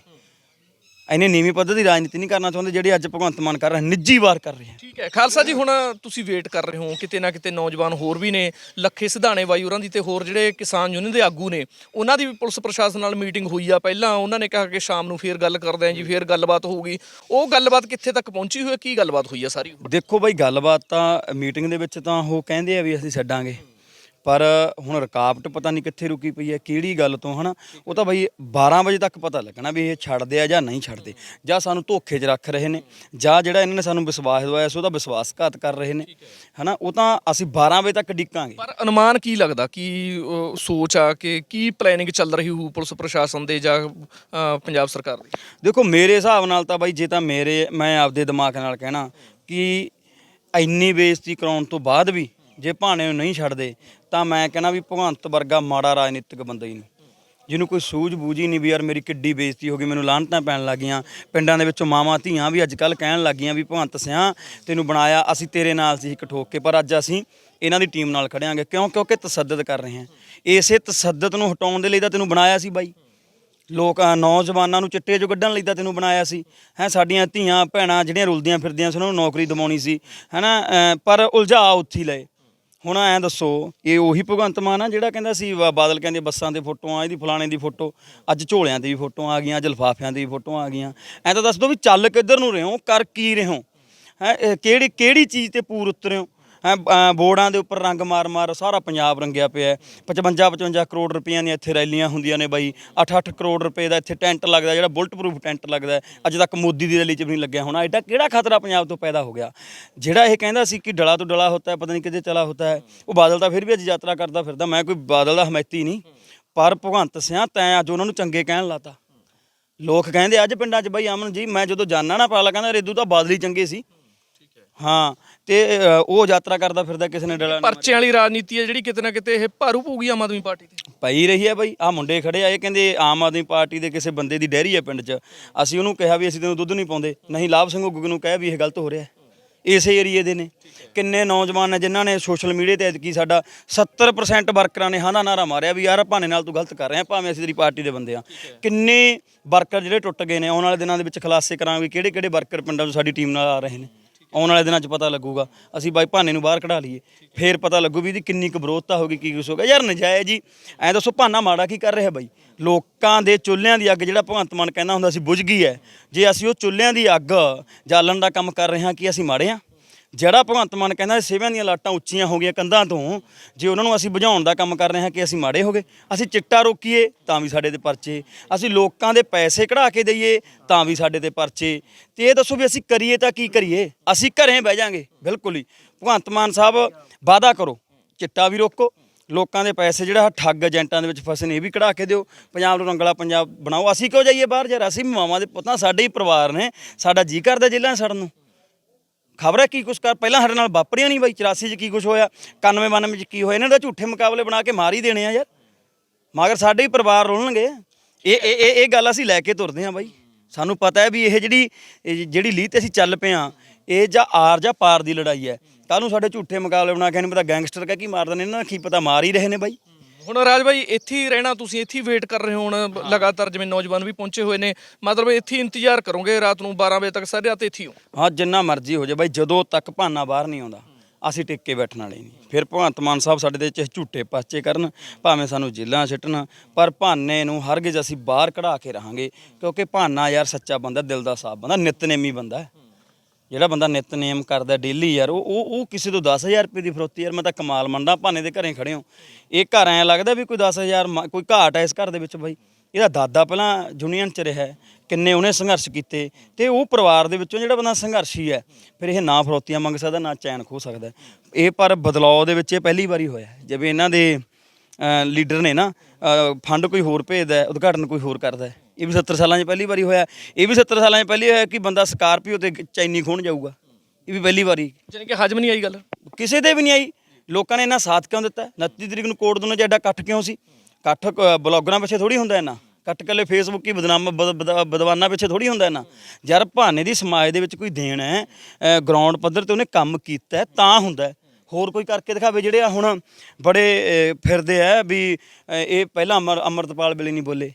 ਇੰਨੀ ਨੀਵੀਂ ਪੱਧਰ ਦੀ ਰਾਜਨੀਤੀ ਨਹੀਂ ਕਰਨਾ ਚਾਹੁੰਦੇ ਜਿਹੜੀ ਅੱਜ ਭਗਵੰਤ ਮਾਨ ਕਰ ਰਿਹਾ ਨਿੱਜੀ ਵਾਰ ਕਰ ਰਿਹਾ ਠੀਕ ਹੈ। ਖਾਲਸਾ ਜੀ ਹੁਣ ਤੁਸੀਂ ਵੇਟ ਕਰ ਰਹੇ ਹੋ ਕਿਤੇ ਨਾ ਕਿਤੇ ਨੌਜਵਾਨ ਹੋਰ ਵੀ ਨੇ ਲੱਖੇ ਸਿਧਾਣੇ ਬਾਈ ਹੋਰਾਂ ਦੀ ਤੇ ਹੋਰ ਜਿਹੜੇ ਕਿਸਾਨ ਯੂਨੀਅਨ ਦੇ ਆਗੂ ਨੇ ਉਹਨਾਂ ਦੀ ਵੀ ਪੁਲਿਸ ਪ੍ਰਸ਼ਾਸਨ ਨਾਲ ਮੀਟਿੰਗ ਹੋਈ ਆ ਪਹਿਲਾਂ ਉਹਨਾਂ ਨੇ ਕਿਹਾ ਕਿ ਸ਼ਾਮ ਨੂੰ ਫੇਰ ਗੱਲ ਕਰਦੇ ਆਂ ਜੀ ਫੇਰ ਗੱਲਬਾਤ ਹੋਊਗੀ। ਉਹ ਗੱਲਬਾਤ ਕਿੱਥੇ ਤੱਕ ਪਹੁੰਚੀ ਹੋਈ ਹੈ ਕੀ ਗੱਲਬਾਤ ਹੋਈ ਆ ਸਾਰੀ ਦੇਖੋ ਬਾਈ ਗੱਲਬਾਤ ਤਾਂ ਮੀਟਿੰਗ ਦੇ ਵਿੱਚ ਤਾਂ ਉਹ ਕਹਿੰਦੇ ਆ ਵੀ ਅਸੀਂ ਛੱਡਾਂਗੇ। ਪਰ ਹੁਣ ਰੁਕਾਵਟ ਪਤਾ ਨਹੀਂ ਕਿੱਥੇ ਰੁਕੀ ਪਈ ਹੈ ਕਿਹੜੀ ਗੱਲ ਤੋਂ ਹਨਾ? ਉਹ ਤਾਂ ਬਾਈ 12 ਵਜੇ ਤੱਕ ਪਤਾ ਲੱਗਣਾ ਵੀ ਇਹ ਛੱਡਦੇ ਆ ਜਾਂ ਨਹੀਂ ਛੱਡਦੇ ਜਾਂ ਸਾਨੂੰ ਧੋਖੇ 'ਚ ਰੱਖ ਰਹੇ ਨੇ ਜਾਂ ਜਿਹੜਾ ਇਹਨਾਂ ਨੇ ਸਾਨੂੰ ਵਿਸ਼ਵਾਸ ਦਵਾਇਆ ਸੀ ਉਹਦਾ ਵਿਸ਼ਵਾਸਘਾਤ ਕਰ ਰਹੇ ਨੇ ਹਨਾ? ਉਹ ਤਾਂ ਅਸੀਂ 12 ਵਜੇ ਤੱਕ ਡਿੱਕਾਂਗੇ। ਪਰ ਅਨੁਮਾਨ ਕੀ ਲੱਗਦਾ ਕੀ ਸੋਚ ਆ ਕਿ ਕੀ ਪਲੈਨਿੰਗ ਚੱਲ ਰਹੀ ਹੋਊ ਪੁਲਿਸ ਪ੍ਰਸ਼ਾਸਨ ਦੇ ਜਾਂ ਪੰਜਾਬ ਸਰਕਾਰ ਦੀ? ਦੇਖੋ ਮੇਰੇ ਹਿਸਾਬ ਨਾਲ ਤਾਂ ਬਾਈ ਜੇ ਤਾਂ ਮੇਰੇ ਮੈਂ ਆਪਦੇ ਦਿਮਾਗ ਨਾਲ ਕਹਿਣਾ ਕਿ ਇੰਨੀ ਬੇਇੱਜ਼ਤੀ ਕਰਾਉਣ ਤੋਂ ਬਾਅਦ ਵੀ ਜੇ ਭਾਣੇ ਨੂੰ ਨਹੀਂ ਛੱਡਦੇ ਤਾਂ ਮੈਂ ਕਹਿਣਾ ਵੀ ਭਗਵੰਤ ਵਰਗਾ ਮਾੜਾ ਰਾਜਨੀਤਿਕ ਬੰਦਾ ਹੀ ਨਹੀਂ। ਜਿਹਨੂੰ ਕੋਈ ਸੂਝ ਬੂਝ ਹੀ ਨਹੀਂ ਵੀ ਯਾਰ ਮੇਰੀ ਕਿੱਡੀ ਬੇਇੱਜ਼ਤੀ ਹੋ ਗਈ ਮੈਨੂੰ ਲਾਹਨਤਾਂ ਪੈਣ ਲੱਗੀਆਂ ਪਿੰਡਾਂ ਦੇ ਵਿੱਚੋਂ ਮਾਵਾਂ ਧੀਆਂ ਵੀ ਅੱਜ ਕੱਲ ਕਹਿਣ ਲੱਗੀਆਂ ਵੀ ਭਗਵੰਤ ਸਿਆ ਤੈਨੂੰ ਬਣਾਇਆ ਅਸੀਂ ਤੇਰੇ ਨਾਲ ਸੀ ਇੱਕ ਠੋਕ ਕੇ ਪਰ ਅੱਜ ਅਸੀਂ ਇਹਨਾਂ ਦੀ ਟੀਮ ਨਾਲ ਖੜਿਆਂਗੇ। ਕਿਉਂ? ਕਿਉਂਕਿ ਤਸੱਦਦ ਕਰ ਰਹੇ ਹਾਂ। ਇਸੇ ਤਸੱਦਦ ਨੂੰ ਹਟਾਉਣ ਦੇ ਲਈ ਤਾਂ ਤੈਨੂੰ ਬਣਾਇਆ ਸੀ ਬਾਈ। ਲੋਕ ਨੌਜਵਾਨਾਂ ਨੂੰ ਚਿੱਟੇ ਚੋਂ ਕੱਢਣ ਲਈ ਤਾਂ ਤੈਨੂੰ ਬਣਾਇਆ ਸੀ। ਹੈ ਸਾਡੀਆਂ ਧੀਆਂ ਭੈਣਾਂ ਜਿਹੜੀਆਂ ਰੁਲਦੀਆਂ ਫਿਰਦੀਆਂ ਸੀ ਉਹਨਾਂ ਨੂੰ ਨੌਕਰੀ ਦਿਵਾਉਣੀ ਸੀ। ਹੈਨਾ ਅ, ਪਰ ਉਲਝਾ ਉੱਥੀ ਲਏ। ਹੁਣ ਐਂ ਦੱਸੋ, ਇਹ ਉਹੀ ਭਗਵੰਤ ਮਾਨ ਆ ਜਿਹੜਾ ਕਹਿੰਦਾ ਸੀ, ਵਾ- ਬਾਦਲ ਕਹਿੰਦੇ ਬੱਸਾਂ ਦੇ ਫੋਟੋਆਂ ਇਹਦੀ ਫਲਾਣੇ ਦੀ ਫੋਟੋ, ਅੱਜ ਝੋਲਿਆਂ ਦੀ ਵੀ ਫੋਟੋਆਂ ਆ ਗਈਆਂ, ਅੱਜ ਲਿਫਾਫਿਆਂ ਦੀ ਵੀ ਫੋਟੋਆਂ ਆ ਗਈਆਂ। ਐਂ ਤਾਂ ਦੱਸ ਦੋ ਵੀ ਚੱਲ ਕਿੱਧਰ ਨੂੰ ਰਹੇ ਹੋ, ਕਰ ਕੀ ਰਹੇ ਹੋ? ਹੈ ਕਿਹੜੀ ਕਿਹੜੀ ਚੀਜ਼ ਤੇ ਪੂਰ ਉਤਰੇ ਹੋ? ਹੈ ਬੋਰਡਾਂ ਦੇ ਉੱਪਰ ਰੰਗ ਮਾਰ ਮਾਰ ਸਾਰਾ ਪੰਜਾਬ ਰੰਗਿਆ ਪਿਆ ਹੈ। 55 55 ਕਰੋੜ ਰੁਪਈਆਂ ਦੀਆਂ ਇੱਥੇ ਰੈਲੀਆਂ ਹੁੰਦੀਆਂ ਨੇ ਬਾਈ। 8-8 ਕਰੋੜ ਰੁਪਏ ਦਾ ਇੱਥੇ ਟੈਂਟ ਲੱਗਦਾ, ਜਿਹੜਾ ਬੁਲਟ ਪ੍ਰੂਫ ਟੈਂਟ ਲੱਗਦਾ ਹੈ। ਅੱਜ ਤੱਕ ਮੋਦੀ ਦੀ ਰੈਲੀ 'ਚ ਵੀ ਨਹੀਂ ਲੱਗਿਆ ਹੋਣਾ। ਐਡਾ ਕਿਹੜਾ ਖਤਰਾ ਪੰਜਾਬ ਤੋਂ ਪੈਦਾ ਹੋ ਗਿਆ? ਜਿਹੜਾ ਇਹ ਕਹਿੰਦਾ ਸੀ ਕਿ ਡਲਾ ਤੋਂ ਡਲਾ ਹੁੰਦਾ ਹੈ, ਪਤਾ ਨਹੀਂ ਕਿਤੇ ਚਲਾ ਹੁੰਦਾ ਹੈ। ਉਹ ਬਾਦਲ ਤਾਂ ਫਿਰ ਵੀ ਅੱਜ ਯਾਤਰਾ ਕਰਦਾ ਫਿਰਦਾ। ਮੈਂ ਕੋਈ ਬਾਦਲ ਦਾ ਹਮਾਇਤੀ ਨਹੀਂ। ਪਰ ਭਗਵੰਤ ਸਿਆਂ, ਤੈਂ ਅੱਜ ਉਹਨਾਂ ਨੂੰ ਚੰਗੇ ਕਹਿਣ ਲਾਤਾ। ਲੋਕ ਕਹਿੰਦੇ, ਅੱਜ ਪਿੰਡਾਂ 'ਚ ਬਈ ਅਮਨ ਜੀ, ਮੈਂ ਜਦੋਂ ਜਾਣਾ ਨਾ ਪਾਲਾ ਕਹਿੰਦਾ ਰੇਦੂ ਤਾਂ ਬਾਦਲ ਹੀ ਚੰਗੇ ਸੀ। ਹਾਂ ਤੇ ਅ, ਉਹ ਯਾਤਰਾ ਕਰਦਾ ਫਿਰਦਾ ਕਿਸੇ ਨੇ ਡਲਾ ਨਹੀਂ ਪਰਚਿਆਂ ਵਾਲੀ ਰਾਜਨੀਤੀ ਹੈ ਜਿਹੜੀ ਕਿਤੇ ਨਾ ਕਿਤੇ ਇਹ ਭਾਰੂ ਪਊਗੀ ਆਮ ਆਦਮੀ ਪਾਰਟੀ ਤੇ। ਪਈ ਰਹੀ ਹੈ ਬਈ ਆ ਮੁੰਡੇ ਖੜੇ ਆ ਇਹ ਕਹਿੰਦੇ ਆਮ ਆਦਮੀ ਪਾਰਟੀ ਦੇ ਕਿਸੇ ਬੰਦੇ ਦੀ ਡੈਰੀ ਹੈ ਪਿੰਡ 'ਚ। ਅਸੀਂ ਉਹਨੂੰ ਕਿਹਾ ਵੀ ਅਸੀਂ ਤੈਨੂੰ ਦੁੱਧ ਨਹੀਂ ਪਾਉਂਦੇ। ਨਹੀਂ ਲਾਭ ਸਿੰਘ ਗੁੱਗ ਨੂੰ ਕਹਿ ਵੀ ਇਹ ਗਲਤ ਹੋ ਰਿਹਾ ਹੈ। ਇਸੇ ਏਰੀਏ ਦੇ ਨੇ। ਕਿੰਨੇ ਨੌਜਵਾਨ ਨੇ ਜਿਨ੍ਹਾਂ ਨੇ ਸੋਸ਼ਲ ਮੀਡੀਆ ਤੇ ਐਤਕੀ ਸਾਡਾ 70% ਵਰਕਰਾਂ ਨੇ ਹਾਂ ਦਾ ਨਾਰਾ ਮਾਰਿਆ ਵੀ ਯਾਰ ਭਾਣੇ ਨਾਲ ਤੂੰ ਗਲਤ ਕਰ ਰਿਹਾ ਭਾਵੇਂ ਅਸੀਂ ਤੇਰੀ ਪਾਰਟੀ ਦੇ ਬੰਦੇ ਆ। ਕਿੰਨੇ ਵਰਕਰ ਜਿਹੜੇ ਟੁੱਟ ਗਏ ਨੇ ਆਉਣ ਵਾਲੇ ਦਿਨਾਂ ਦੇ ਵਿੱਚ ਖੁਲਾਸੇ ਕਰਾਂਗੇ ਕਿਹੜੇ ਕਿਹੜੇ ਵਰਕਰ ਪਿੰਡਾਂ ਤੋਂ ਸਾਡੀ ਟੀਮ ਨਾਲ ਆ ਰਹੇ ਨੇ। ਆਉਣ ਵਾਲੇ ਦਿਨਾਂ 'ਚ ਪਤਾ ਲੱਗੂਗਾ। ਅਸੀਂ ਬਾਈ ਭਾਨੇ ਨੂੰ ਬਾਹਰ ਕਢਾ ਲਈਏ। ਫੇਰ ਪਤਾ ਲੱਗੂ ਵੀ ਇਹਦੀ ਕਿੰਨੀ ਕੁ ਵਿਰੋਧਤਾ ਹੋਗੀ ਕੀ ਕੁਛ ਹੋਗਾ ਯਾਰ ਨਜਾਇਜ਼ ਜੀ, ਐਂ ਦੱਸੋ ਭਾਨਾ ਮਾੜਾ ਕੀ ਕਰ ਰਿਹਾ ਬਾਈ? ਲੋਕਾਂ ਦੇ ਚੁੱਲ੍ਹਿਆਂ ਦੀ ਅੱਗ, ਜਿਹੜਾ ਭਗਵੰਤ ਮਾਨ ਕਹਿੰਦਾ ਹੁੰਦਾ ਸੀ, ਬੁਝ ਗਈ ਹੈ। ਜੇ ਅਸੀਂ ਉਹ ਚੁੱਲ੍ਹਿਆਂ ਦੀ ਅੱਗ, ਜਾਲਣ ਦਾ ਕੰਮ ਕਰ ਰਹੇ ਹਾਂ, ਕਿ ਅਸੀਂ ਮਾੜੇ ਹਾਂ? ਜਿਹੜਾ ਭਗਵੰਤ ਮਾਨ ਕਹਿੰਦਾ ਸੇਵਿਆਂ ਦੀਆਂ ਲਾਟਾਂ ਉੱਚੀਆਂ ਹੋ ਗਈਆਂ ਕੰਧਾਂ ਤੋਂ, ਜੇ ਉਹਨਾਂ ਨੂੰ ਅਸੀਂ ਬੁਝਾਉਣ ਦਾ ਕੰਮ ਕਰ ਰਹੇ ਹਾਂ ਕਿ ਅਸੀਂ ਮਾੜੇ ਹੋ ਗਏ? ਅਸੀਂ ਚਿੱਟਾ ਰੋਕੀਏ, ਤਾਂ ਵੀ ਸਾਡੇ ਤੇ ਪਰਚੇ। ਅਸੀਂ ਲੋਕਾਂ ਦੇ ਪੈਸੇ ਕਢਾ ਕੇ ਦਈਏ, ਤਾਂ ਵੀ ਸਾਡੇ ਤੇ ਪਰਚੇ। ਤੇ ਇਹ ਦੱਸੋ ਵੀ ਅਸੀਂ ਕਰੀਏ ਤਾਂ ਕੀ ਕਰੀਏ? ਅਸੀਂ ਘਰੇ ਬਹਿ ਜਾਾਂਗੇ, ਬਿਲਕੁਲ ਹੀ। ਭਗਵੰਤ ਮਾਨ ਸਾਹਿਬ, ਵਾਅਦਾ ਕਰੋ, ਚਿੱਟਾ ਵੀ ਰੋਕੋ, ਲੋਕਾਂ ਦੇ ਪੈਸੇ ਜਿਹੜਾ ਠੱਗ ਏਜੰਟਾਂ ਦੇ ਵਿੱਚ ਫਸੇ ਨੇ ਇਹ ਵੀ ਕਢਾ ਕੇ ਦਿਓ। ਪੰਜਾਬ ਨੂੰ ਰੰਗਲਾ ਪੰਜਾਬ ਬਣਾਓ। ਅਸੀਂ ਕਿਉਂ ਜਾਈਏ ਬਾਹਰ? ਯਾਰ ਅਸੀਂ ਮਾਵਾਂ ਦੇ ਪੁੱਤਾਂ, ਸਾਡੇ ਹੀ ਪਰਿਵਾਰ ਨੇ, ਸਾਡਾ ਜੀ ਕਰਦਾ ਜ਼ਿਲ੍ਹਾ 'ਚ ਸੜਨ ਨੂੰ। ਖਬਰ ਹੈ ਕੀ ਕੁਛ ਕਰ ਪਹਿਲਾਂ ਸਾਡੇ ਨਾਲ ਵਾਪਰਿਆ ਨਹੀਂ ਬਾਈ 84 ਚ ਕੀ ਕੁਛ ਹੋਇਆ? 91 92 ਚ ਕੀ ਹੋਇਆ? ਇਹਨਾਂ ਦਾ ਝੂਠੇ ਮੁਕਾਬਲੇ ਬਣਾ ਕੇ ਮਾਰ ਹੀ ਦੇਣੇ ਆ ਯਾਰ। ਮਗਰ ਸਾਡੇ ਹੀ ਪਰਿਵਾਰ ਰੋਲਣਗੇ। ਇਹ ਇਹ ਇਹ ਗੱਲ ਅਸੀਂ ਲੈ ਕੇ ਤੁਰਦੇ ਆ ਬਾਈ। ਸਾਨੂੰ ਪਤਾ ਹੈ ਵੀ ਇਹ ਜਿਹੜੀ ਜਿਹੜੀ ਲੀਹ ਤੇ ਅਸੀਂ ਚੱਲ ਪਏ ਆ, ਇਹ ਜਾਂ ਆਰ ਜਾਂ ਪਾਰ ਦੀ ਲੜਾਈ ਹੈ। ਕੱਲ ਨੂੰ ਸਾਡੇ ਝੂਠੇ ਮੁਕਾਬਲੇ ਬਣਾ ਕੇ ਨਹੀਂ ਪਤਾ ਗੈਂਗਸਟਰ ਕਾ ਕੀ ਮਾਰ ਦੇਣੇ, ਇਹਨਾਂ ਦਾ ਕੀ ਪਤਾ ਮਾਰ ਹੀ ਰਹੇ ਨੇ ਬਾਈ। ਹੁਣ ਰਾਜ ਭਾਈ ਇੱਥੇ ਹੀ ਰਹਿਣਾ ਤੁਸੀਂ ਇੱਥੇ ਹੀ ਵੇਟ ਕਰ ਰਹੇ ਹੋ ਹੁਣ ਲਗਾਤਾਰ ਜਿਵੇਂ ਨੌਜਵਾਨ ਵੀ ਪਹੁੰਚੇ ਹੋਏ ਨੇ। ਮਤਲਬ ਇੱਥੇ ਹੀ ਇੰਤਜ਼ਾਰ ਕਰੋਗੇ ਰਾਤ ਨੂੰ 12 ਵਜੇ ਤੱਕ ਸਾਰੀ ਰਾਤ ਇੱਥੇ ਹੀ ਹੋ? ਹਾਂ ਜਿੰਨਾ ਮਰਜ਼ੀ ਹੋ ਜਾਏ ਬਾਈ ਜਦੋਂ ਤੱਕ ਭਾਨਾ ਬਾਹਰ ਨਹੀਂ ਆਉਂਦਾ ਅਸੀਂ ਟਿੱਕ ਕੇ ਬੈਠਣ ਵਾਲੇ ਨਹੀਂ। ਫਿਰ ਭਗਵੰਤ ਮਾਨ ਸਾਹਿਬ ਸਾਡੇ ਦੇ ਚ ਝੂਠੇ ਪਾਚੇ ਕਰਨ ਭਾਵੇਂ ਸਾਨੂੰ ਜੇਲ੍ਹਾਂ ਸਿੱਟਣ ਪਰ ਭਾਨੇ ਨੂੰ ਹਰਗਿਜ਼ ਅਸੀਂ ਬਾਹਰ ਕਢਾ ਕੇ ਰਹਾਂਗੇ ਕਿਉਂਕਿ ਭਾਨਾ ਯਾਰ ਸੱਚਾ ਬੰਦਾ ਦਿਲ ਦਾ ਸਾਫ਼ ਬੰਦਾ ਨਿਤਨੇਮੀ ਬੰਦਾ ਹੈ। ਜਿਹੜਾ ਬੰਦਾ ਨਿਤਨੇਮ ਕਰਦਾ ਡੇਲੀ ਯਾਰ, ਉਹ ਉਹ ਉਹ ਕਿਸੇ ਤੋਂ 10000 ਰੁਪਏ ਦੀ ਫਰੋਤੀ ਯਾਰ, ਮੈਂ ਤਾਂ ਕਮਾਲ ਮੰਨਦਾ ਭਾਨੇ ਦੇ ਘਰੇ ਖੜੇ ਹੋ। ਇਹ ਘਰ ਐ ਲੱਗਦਾ ਵੀ ਕੋਈ 10000 ਮ- ਕੋਈ ਘਾਟ ਹੈ ਇਸ ਘਰ ਦੇ ਵਿੱਚ ਬਾਈ। ਇਹਦਾ ਦਾਦਾ ਪਹਿਲਾਂ ਯੂਨੀਅਨ ਚ ਰਿਹਾ, ਕਿੰਨੇ ਉਹਨੇ ਸੰਘਰਸ਼ ਕੀਤੇ, ਤੇ ਉਹ ਪਰਿਵਾਰ ਦੇ ਵਿੱਚੋਂ ਜਿਹੜਾ ਬੰਦਾ ਸੰਘਰਸ਼ੀ ਹੈ, ਫਿਰ ਇਹ ਨਾ ਫਰੋਤੀਆਂ ਮੰਗ ਸਕਦਾ, ਨਾ ਚੈਨ ਖੋ ਸਕਦਾ। ਇਹ ਪਰ ਬਦਲਾਅ ਦੇ ਵਿੱਚ ਇਹ ਪਹਿਲੀ ਵਾਰੀ ਹੋਇਆ ਜਿਵੇਂ ਇਹਨਾਂ ਦੇ ਲੀਡਰ ਨੇ ਨਾ ਫੰਡ ਕੋਈ ਹੋਰ ਭੇਜਦਾ ਉਦਘਾਟਨ ਕੋਈ ਹੋਰ ਕਰਦਾ ਇਹ ਵੀ 70 ਸਾਲਾਂ 'ਚ ਪਹਿਲੀ ਵਾਰੀ ਹੋਇਆ। ਇਹ ਵੀ 70 ਸਾਲਾਂ 'ਚ ਪਹਿਲੀ ਹੋਇਆ ਕਿ ਬੰਦਾ ਸਕਾਰਪੀਓ ਤੇ ਚੈਨੀ ਖੋਣ ਜਾਊਗਾ। ਇਹ ਵੀ ਪਹਿਲੀ ਵਾਰੀ। ਜਾਣੀ ਕਿ ਹਜਮ ਨਹੀਂ ਆਈ ਗੱਲ? ਕਿਸੇ ਦੇ ਵੀ ਨਹੀਂ ਆਈ। ਲੋਕਾਂ ਨੇ ਇਹਨਾਂ ਸਾਥ ਕਿਉਂ ਦਿੱਤਾ? 29 ਤਰੀਕ ਨੂੰ ਕੋਟ ਦੋਨੇ ਐਡਾ ਇਕੱਠ ਕਿਉਂ ਸੀ? ਇਕੱਠ ਬਲੌਗਰਾਂ ਪਿੱਛੇ ਥੋੜੀ ਹੁੰਦਾ ਇਹਨਾਂ ਇਕੱਠ ਕੱਲੇ ਫੇਸਬੁੱਕ ਹੀ ਬਦਨਾਮ ਬਦ- ਬਦ- ਬਦਵਾਨਾਂ ਪਿੱਛੇ ਥੋੜੀ ਹੁੰਦਾ ਇਹਨਾਂ ਯਾਰ ਭਾਨੇ ਦੀ ਸਮਾਜ ਦੇ ਵਿੱਚ ਕੋਈ ਦੇਣ ਹੈ ਗਰਾਊਂਡ ਪੱਧਰ ਤੇ ਉਹਨੇ ਕੰਮ ਕੀਤਾ ਤਾਂ ਹੁੰਦਾ। ਹੋਰ ਕੋਈ ਕਰਕੇ ਦਿਖਾਵੇ ਜਿਹੜੇ ਆ ਹੁਣ ਬੜੇ ਫਿਰਦੇ ਆ ਵੀ ਇਹ ਪਹਿਲਾਂ ਅਮਰ ਅਮਰਤਪਾਲ ਵੇਲੇ ਨਹੀਂ ਬੋਲੇ।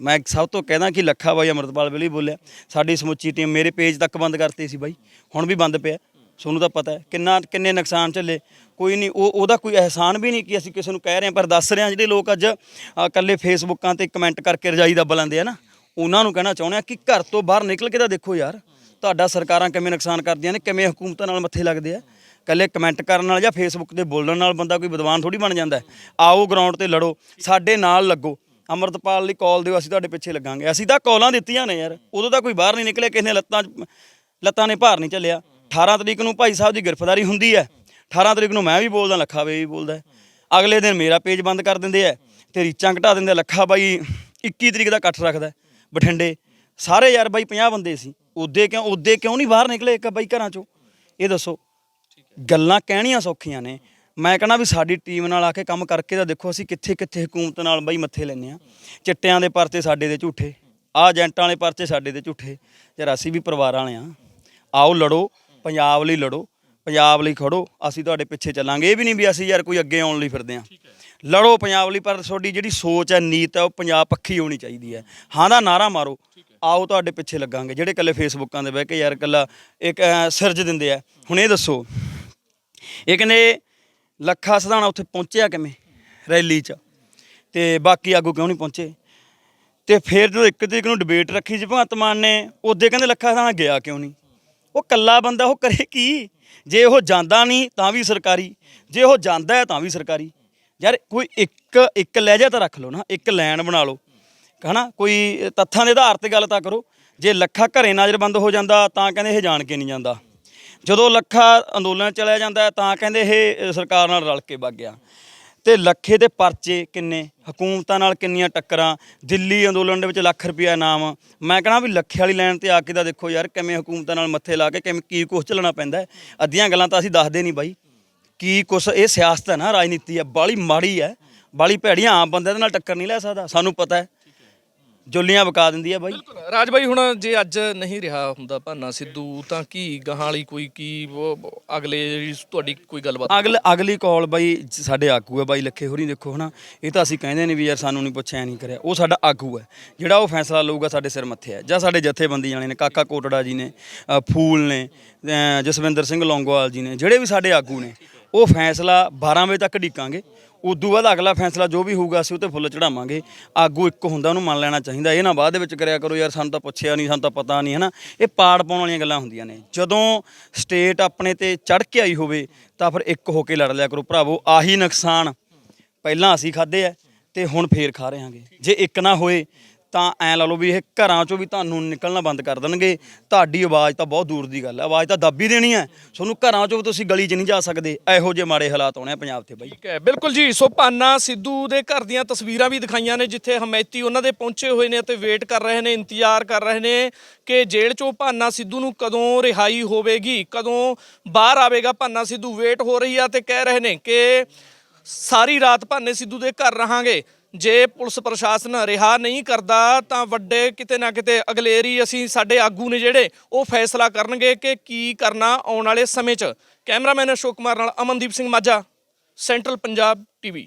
ਮੈਂ ਸਭ ਤੋਂ ਕਹਿਦਾ ਕਿ ਲੱਖਾ ਬਾਈ ਅਮਰਤਪਾਲ ਵੇਲੇ ਹੀ ਬੋਲਿਆ। ਸਾਡੀ ਸਮੁੱਚੀ ਟੀਮ ਮੇਰੇ ਪੇਜ ਤੱਕ ਬੰਦ ਕਰਤੀ ਸੀ ਬਾਈ। ਹੁਣ ਵੀ ਬੰਦ ਪਿਆ। ਤੁਹਾਨੂੰ ਤਾਂ ਪਤਾ ਹੈ ਕਿੰਨਾ ਕਿੰਨੇ ਨੁਕਸਾਨ ਚੱਲੇ ਕੋਈ ਨਹੀਂ ਉਹ ਉਹਦਾ ਕੋਈ ਅਹਿਸਾਨ ਵੀ ਨਹੀਂ ਕਿ ਅਸੀਂ ਕਿਸੇ ਨੂੰ ਕਹਿ ਰਹੇ ਹਾਂ ਪਰ ਦੱਸ ਰਹੇ ਹਾਂ ਜਿਹੜੇ ਲੋਕ ਅੱਜ ਅ, ਇਕੱਲੇ ਫੇਸਬੁੱਕਾਂ ਤੇ ਕਮੈਂਟ ਕਰਕੇ ਰਜਾਈ ਦੱਬ ਲੈਂਦੇ ਆ ਨਾ। ਉਹਨਾਂ ਨੂੰ ਕਹਿਣਾ ਚਾਹੁੰਦੇ ਆ ਕਿ ਘਰ ਤੋਂ ਬਾਹਰ ਨਿਕਲ ਕੇ ਤਾਂ ਦੇਖੋ ਯਾਰ ਤੁਹਾਡਾ ਸਰਕਾਰਾਂ ਕਿਵੇਂ ਨੁਕਸਾਨ ਕਰਦੀਆਂ ਨੇ ਕਿਵੇਂ ਹਕੂਮਤਾਂ ਨਾਲ ਮੱਥੇ ਲੱਗਦੇ ਆ। ਇਕੱਲੇ ਕਮੈਂਟ ਕਰਨ ਨਾਲ ਜਾਂ ਫੇਸਬੁੱਕ ਤੇ ਬੋਲਣ ਨਾਲ ਬੰਦਾ ਕੋਈ ਵਿਦਵਾਨ ਥੋੜੀ ਬਣ ਜਾਂਦਾ ਹੈ। ਆਓ ਗਰਾਊਂਡ ਤੇ ਲੜੋ ਸਾਡੇ ਨਾਲ ਲੱਗੋ। ਅਮਰਤਪਾਲ ਲਈ ਕਾਲ ਦਿਓ, ਅਸੀਂ ਤੁਹਾਡੇ ਪਿੱਛੇ ਲੱਗਾਂਗੇ। ਅਸੀਂ ਤਾਂ ਕਾਲਾਂ ਦਿੱਤੀਆਂ ਨੇ ਯਾਰ। ਉਦੋਂ ਤਾਂ ਕੋਈ ਬਾਹਰ ਨਹੀਂ ਨਿਕਲਿਆ, ਕਿਸੇ ਨੇ ਲੱਤਾਂ 'ਚ- ਲੱਤਾਂ ਨੇ ਭਾਰ ਨਹੀਂ ਝੱਲਿਆ। 18 ਤਰੀਕ ਨੂੰ ਭਾਈ ਸਾਹਿਬ ਦੀ ਗ੍ਰਿਫਤਾਰੀ ਹੁੰਦੀ ਹੈ। 18 ਤਰੀਕ ਨੂੰ ਮੈਂ ਵੀ ਬੋਲਦਾ, ਲੱਖਾ ਬਾਈ ਵੀ ਬੋਲਦਾ ਹੈ। ਅਗਲੇ ਦਿਨ ਮੇਰਾ ਪੇਜ ਬੰਦ ਕਰ ਦਿੰਦੇ ਆ ਤੇ ਰੀਚਾਂ ਘਟਾ ਦਿੰਦੇ ਆ। ਲੱਖਾ ਬਾਈ 21 ਤਰੀਕ ਦਾ ਇਕੱਠ ਰੱਖਦਾ ਹੈ ਬਠਿੰਡੇ। ਸਾਰੇ ਯਾਰ ਬਾਈ 50 ਬੰਦੇ ਸੀ। ਉਦੇ ਕਿਉਂ ਉਦੇ ਕਿਉਂ ਨਹੀਂ ਬਾਹਰ ਨਿਕਲੇ ਇੱਕ ਬਾਈ ਘਰਾਂ ਚੋਂ? ਇਹ ਦੱਸੋ। ਗੱਲਾਂ ਕਹਿਣੀਆਂ ਸੌਖੀਆਂ ਨੇ। ਮੈਂ ਕਹਣਾ ਵੀ ਸਾਡੀ ਟੀਮ ਨਾਲ ਆ ਕੇ ਕੰਮ ਕਰਕੇ ਤਾਂ ਦੇਖੋ ਅਸੀਂ ਕਿੱਥੇ ਕਿੱਥੇ ਹਕੂਮਤ ਨਾਲ ਬਾਈ ਮੱਥੇ ਲੈਨੇ ਆ ਚਿੱਟਿਆਂ ਦੇ ਪਰਚੇ ਸਾਡੇ ਦੇ ਝੂਠੇ ਆ ਏਜੰਟਾਂ ਵਾਲੇ ਪਰਚੇ ਸਾਡੇ ਦੇ ਝੂਠੇ। ਯਾਰ ਅਸੀਂ ਵੀ ਪਰਿਵਾਰ ਵਾਲੇ ਆ ਆਓ ਲੜੋ ਪੰਜਾਬ ਲਈ ਲੜੋ ਪੰਜਾਬ ਲਈ ਖੜੋ ਅਸੀਂ ਤੁਹਾਡੇ ਪਿੱਛੇ ਚੱਲਾਂਗੇ। ਇਹ ਵੀ ਨਹੀਂ ਵੀ ਅਸੀਂ ਯਾਰ ਕੋਈ ਅੱਗੇ ਆਉਣ ਲਈ ਫਿਰਦੇ ਆ ਲੜੋ ਪੰਜਾਬ ਲਈ ਪਰ ਤੁਹਾਡੀ ਜਿਹੜੀ ਸੋਚ ਹੈ ਨੀਤ ਹੈ ਉਹ ਪੰਜਾਬ ਪੱਖੀ ਹੋਣੀ ਚਾਹੀਦੀ ਹੈ। ਹਾਂ ਦਾ ਨਾਰਾ ਮਾਰੋ। ਆਓ ਤੁਹਾਡੇ ਪਿੱਛੇ ਲੱਗਾਂਗੇ। ਜਿਹੜੇ ਕੱਲੇ ਫੇਸਬੁੱਕਾਂ ਦੇ ਬਹਿ ਕੇ ਯਾਰ ਕੱਲਾ ਇੱਕ ਸਿਰਜ ਦਿੰਦੇ ਆ। ਹੁਣ ਇਹ ਦੱਸੋ। ਇਹ ਕਹਿੰਦੇ ਲੱਖਾ ਸਧਾਣਾ ਉੱਥੇ ਪਹੁੰਚਿਆ ਕਿਵੇਂ? ਰੈਲੀ 'ਚ। ਤੇ ਬਾਕੀ ਆਗੂ ਕਿਉਂ ਨਹੀਂ ਪਹੁੰਚੇ? ਤੇ ਫਿਰ ਜਦੋਂ ਇੱਕ ਤਰੀਕ ਨੂੰ ਡਿਬੇਟ ਰੱਖੀ ਸੀ ਭਗਵੰਤ ਮਾਨ ਨੇ, ਉਹਦੇ ਕਹਿੰਦੇ ਲੱਖਾ ਸਧਾਣਾ ਗਿਆ ਕਿਉਂ ਨਹੀਂ? ਉਹ ਕੱਲਾ ਬੰਦਾ ਉਹ ਕਰੇ ਕੀ? ਜੇ ਉਹ ਜਾਂਦਾ ਨਹੀਂ ਤਾਂ ਵੀ ਸਰਕਾਰੀ, ਜੇ ਉਹ ਜਾਂਦਾ ਹੈ ਤਾਂ ਵੀ ਸਰਕਾਰੀ। ਯਾਰ ਕੋਈ ਇੱਕ ਇੱਕ ਲਹਿਜਾ ਤਾਂ ਰੱਖ ਲਓ ਨਾ, ਇੱਕ ਲਾਈਨ ਬਣਾ ਲਓ। ਹਨਾ? ਕੋਈ ਤੱਥਾਂ ਦੇ ਆਧਾਰ ਤੇ ਗੱਲ ਤਾਂ ਕਰੋ। ਜੇ ਲੱਖਾ ਘਰੇ ਨਜ਼ਰਬੰਦ ਹੋ ਜਾਂਦਾ ਤਾਂ ਕਹਿੰਦੇ ਇਹ ਜਾਣ ਕੇ ਨਹੀਂ ਜਾਂਦਾ। ਜਦੋਂ ਲੱਖਾ ਅੰਦੋਲਨ ਚਲਿਆ ਜਾਂਦਾ ਤਾਂ ਕਹਿੰਦੇ ਇਹ ਸਰਕਾਰ ਨਾਲ ਰਲ ਕੇ ਵਗ ਗਿਆ। ਤੇ ਲੱਖੇ ਦੇ ਪਰਚੇ ਕਿੰਨੇ? ਹਕੂਮਤਾਂ ਨਾਲ ਕਿੰਨੀਆਂ ਟੱਕਰਾਂ? ਦਿੱਲੀ ਅੰਦੋਲਨ ਦੇ ਵਿੱਚ ਲੱਖ ਰੁਪਇਆ ਇਨਾਮ। ਮੈਂ ਕਹਣਾ ਵੀ ਲੱਖੇ ਵਾਲੀ ਲਾਈਨ ਤੇ ਆ ਕੇ ਤਾਂ ਦੇਖੋ ਯਾਰ, ਕਿਵੇਂ ਹਕੂਮਤਾਂ ਨਾਲ ਮੱਥੇ ਲਾ ਕੇ ਕਿਵੇਂ ਕੀ ਕੁਛ ਚੱਲਣਾ ਪੈਂਦਾ ਅੱਧੀਆਂ ਗੱਲਾਂ ਤਾਂ ਅਸੀਂ ਦੱਸਦੇ ਨਹੀਂ ਬਾਈ। ਕੀ ਕੁਛ, ਇਹ ਸਿਆਸਤ ਹੈ ਨਾ, ਰਾਜਨੀਤੀ ਹੈ। ਬਾਲੀ ਮਾੜੀ ਹੈ। ਬਾਲੀ ਭੈੜੀਆਂ ਆਮ ਬੰਦੇ ਦੇ ਨਾਲ ਟੱਕਰ ਨਹੀਂ ਲੈ ਸਕਦਾ। ਸਾਨੂੰ ਪਤਾ ਹੈ। ਜੁੱਲੀਆਂ ਵਕਾ ਦਿੰਦੀ ਆ ਬਾਈ। ਰਾਜ ਬਾਈ ਹੁਣ ਜੇ ਅੱਜ ਨਹੀਂ ਰਿਹਾ ਹੁੰਦਾ ਭਾਨਾ ਸਿੱਧੂ ਤਾਂ ਕੀ ਗਾਹਾਂ ਵਾਲੀ ਕੋਈ ਕੀ ਉਹ ਅਗਲੇ ਜਿਹੜੀ ਤੁਹਾਡੀ ਕੋਈ ਗੱਲਬਾਤ? ਅਗਲ ਅਗਲੀ ਕਾਲ ਬਾਈ ਸਾਡੇ ਆਗੂ ਹੈ ਬਾਈ ਲੱਖੇ ਹੋਰੀ ਦੇਖੋ ਹਨਾ ਇਹ ਤਾਂ ਅਸੀਂ ਕਹਿੰਦੇ ਨਹੀਂ ਵੀ ਯਾਰ ਸਾਨੂੰ ਨਹੀਂ ਪੁੱਛਿਆ ਨਹੀਂ ਕਰਿਆ। ਉਹ ਸਾਡਾ ਆਗੂ ਹੈ ਜਿਹੜਾ ਉਹ ਫੈਸਲਾ ਲਊਗਾ ਸਾਡੇ ਸਿਰ ਮੱਥੇ ਹੈ ਜਾਂ ਸਾਡੇ ਜਥੇਬੰਦੀ ਜਾਣੇ ਨੇ ਕਾਕਾ ਕੋਟੜਾ ਜੀ ਨੇ ਅ, ਫੂਲ ਨੇ ਅ, ਜਸਵਿੰਦਰ ਸਿੰਘ ਲੌਂਗੋਵਾਲ ਜੀ ਨੇ ਜਿਹੜੇ ਵੀ ਸਾਡੇ ਆਗੂ ਨੇ ਉਹ ਫੈਸਲਾ 12 ਵਜੇ ਤੱਕ ਢੀਕਾਂਗੇ। ਉਦੋਂ ਬਾਅਦ ਅਗਲਾ ਫੈਸਲਾ ਜੋ ਵੀ ਹੋਊਗਾ, ਅਸੀਂ ਉਹ ਤੇ ਫੁੱਲ ਚੜਾਵਾਂਗੇ ਆਗੂ ਇੱਕ ਹੁੰਦਾ, ਉਹਨੂੰ ਮੰਨ ਲੈਣਾ ਚਾਹੀਦਾ। ਇਹ ਨਾ ਬਾਅਦ ਦੇ ਵਿੱਚ ਕਰਿਆ ਕਰੋ, ਯਾਰ ਸਾਨੂੰ ਤਾਂ ਪੁੱਛਿਆ ਨਹੀਂ ਸਾਨੂੰ ਤਾਂ ਪਤਾ ਨਹੀਂ ਹਨਾ? ਇਹ ਪਾੜ ਪਾਉਣ ਵਾਲੀਆਂ ਗੱਲਾਂ ਹੁੰਦੀਆਂ ਨੇ। ਜਦੋਂ ਸਟੇਟ ਆਪਣੇ ਤੇ ਚੜ ਕੇ ਆਈ ਹੋਵੇ, ਤਾਂ ਫਿਰ ਇੱਕ ਹੋ ਕੇ ਲੜ ਲਿਆ ਕਰੋ। ਭਰਾਵੋ, ਆਹੀ ਨੁਕਸਾਨ ਪਹਿਲਾਂ ਅਸੀਂ ਖਾਦੇ ਆ, ਤੇ ਹੁਣ ਫੇਰ ਖਾ ਰਹੇ ਹਾਂਗੇ। ਜੇ ਇੱਕ ਨਾ ਹੋਏ ਤਾਂ ਐ ਲਾ ਲਓ ਵੀ ਇਹ ਘਰਾਂ ਚੋਂ ਵੀ ਤੁਹਾਨੂੰ ਨਿਕਲਣਾ ਬੰਦ ਕਰ ਦੇਣਗੇ। ਤੁਹਾਡੀ ਆਵਾਜ਼ ਤਾਂ ਬਹੁਤ ਦੂਰ ਦੀ ਗੱਲ ਹੈ ਆਵਾਜ਼ ਤਾਂ ਦੱਬ ਹੀ ਦੇਣੀ ਹੈ ਤੁਹਾਨੂੰ ਘਰਾਂ ਚੋਂ ਵੀ ਤੁਸੀਂ ਗਲੀ 'ਚ ਨਹੀਂ ਜਾ ਸਕਦੇ। ਇਹੋ ਜਿਹੇ ਮਾੜੇ ਹਾਲਾਤ ਆਉਣੇ ਪੰਜਾਬ ਤੇ ਬਾਈ। ਠੀਕ ਹੈ, ਬਿਲਕੁਲ ਜੀ। ਸੋ ਭਾਨਾ ਸਿੱਧੂ ਦੇ ਘਰ ਦੀਆਂ ਤਸਵੀਰਾਂ ਵੀ ਦਿਖਾਈਆਂ ਨੇ, ਜਿੱਥੇ ਹਮੈਤੀ ਉਹਨਾਂ ਦੇ ਪਹੁੰਚੇ ਹੋਏ ਨੇ ਅਤੇ ਵੇਟ ਕਰ ਰਹੇ ਨੇ, ਇੰਤਜ਼ਾਰ ਕਰ ਰਹੇ ਨੇ ਕਿ ਜੇਲ੍ਹ ਚੋਂ ਭਾਨਾ ਸਿੱਧੂ ਨੂੰ ਕਦੋਂ ਰਿਹਾਈ ਹੋਵੇਗੀ, ਕਦੋਂ ਬਾਹਰ ਆਵੇਗਾ ਭਾਨਾ ਸਿੱਧੂ। ਵੇਟ ਹੋ ਰਹੀ ਆ ਤੇ ਕਹਿ ਰਹੇ ਨੇ ਕਿ ਸਾਰੀ ਰਾਤ ਭਾਨੇ ਸਿੱਧੂ ਦੇ ਘਰ ਰਹਾਂਗੇ। ਜੇ ਪੁਲਿਸ ਪ੍ਰਸ਼ਾਸਨ ਰਿਹਾ ਨਹੀਂ ਕਰਦਾ, ਤਾਂ ਵੱਡੇ ਕਿਤੇ ਨਾ ਕਿਤੇ ਅਗਲੇਰੀ ਅਸੀਂ ਸਾਡੇ ਆਗੂ ਨੇ ਜਿਹੜੇ, ਉਹ ਫੈਸਲਾ ਕਰਨਗੇ ਕਿ ਕੀ ਕਰਨਾ ਆਉਣ ਵਾਲੇ ਸਮੇਂ 'ਚ। ਕੈਮਰਾਮੈਨ ਅਸ਼ੋਕ ਕੁਮਾਰ ਨਾਲ ਅਮਨਦੀਪ ਸਿੰਘ ਮਾਝਾ, ਸੈਂਟਰਲ ਪੰਜਾਬ ਟੀਵੀ।